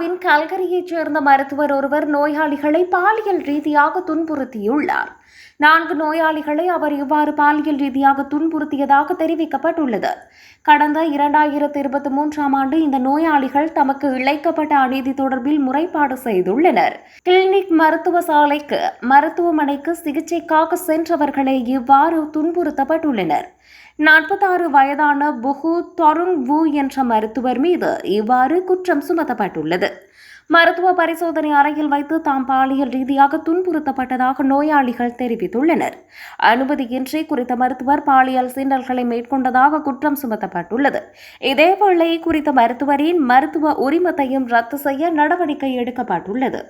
கனடாவின் கல்கரியைச் சேர்ந்த மருத்துவர் ஒருவர் நோயாளிகளை பாலியல் ரீதியாக துன்புறுத்தியுள்ளார். நான்கு நோயாளிகளை அவர் இவ்வாறு பாலியல் ரீதியாக துன்புறுத்தியதாக தெரிவிக்கப்பட்டுள்ளது. கடந்த இரண்டாயிரத்தி இருபத்தி மூன்றாம் ஆண்டு இந்த நோயாளிகள் தமக்கு இழைக்கப்பட்ட அநீதி தொடர்பில் முறைப்பாடு செய்துள்ளனர். கிளினிக் மருத்துவ சாலைக்கு மருத்துவமனைக்கு சிகிச்சைக்காக சென்றவர்களே இவ்வாறு துன்புறுத்தப்பட்டுள்ளனர். நாற்பத்தாறு வயதான புகு தொருங் வு என்ற மருத்துவர் மீது இவ்வாறு குற்றம் சுமத்தப்பட்டுள்ளது. மருத்துவ பரிசோதனை அறையில் வைத்து தாம் பாலியல் ரீதியாக துன்புறுத்தப்பட்டதாக நோயாளிகள் தெரிவித்துள்ளனர். அனுமதியின்றி குறித்த மருத்துவர் பாலியல் சீண்டல்களை மேற்கொண்டதாக குற்றம் சுமத்தப்பட்டுள்ளது. இதேவேளை குறித்த மருத்துவரின் மருத்துவ உரிமத்தையும் ரத்து செய்ய நடவடிக்கை எடுக்கப்பட்டுள்ளது.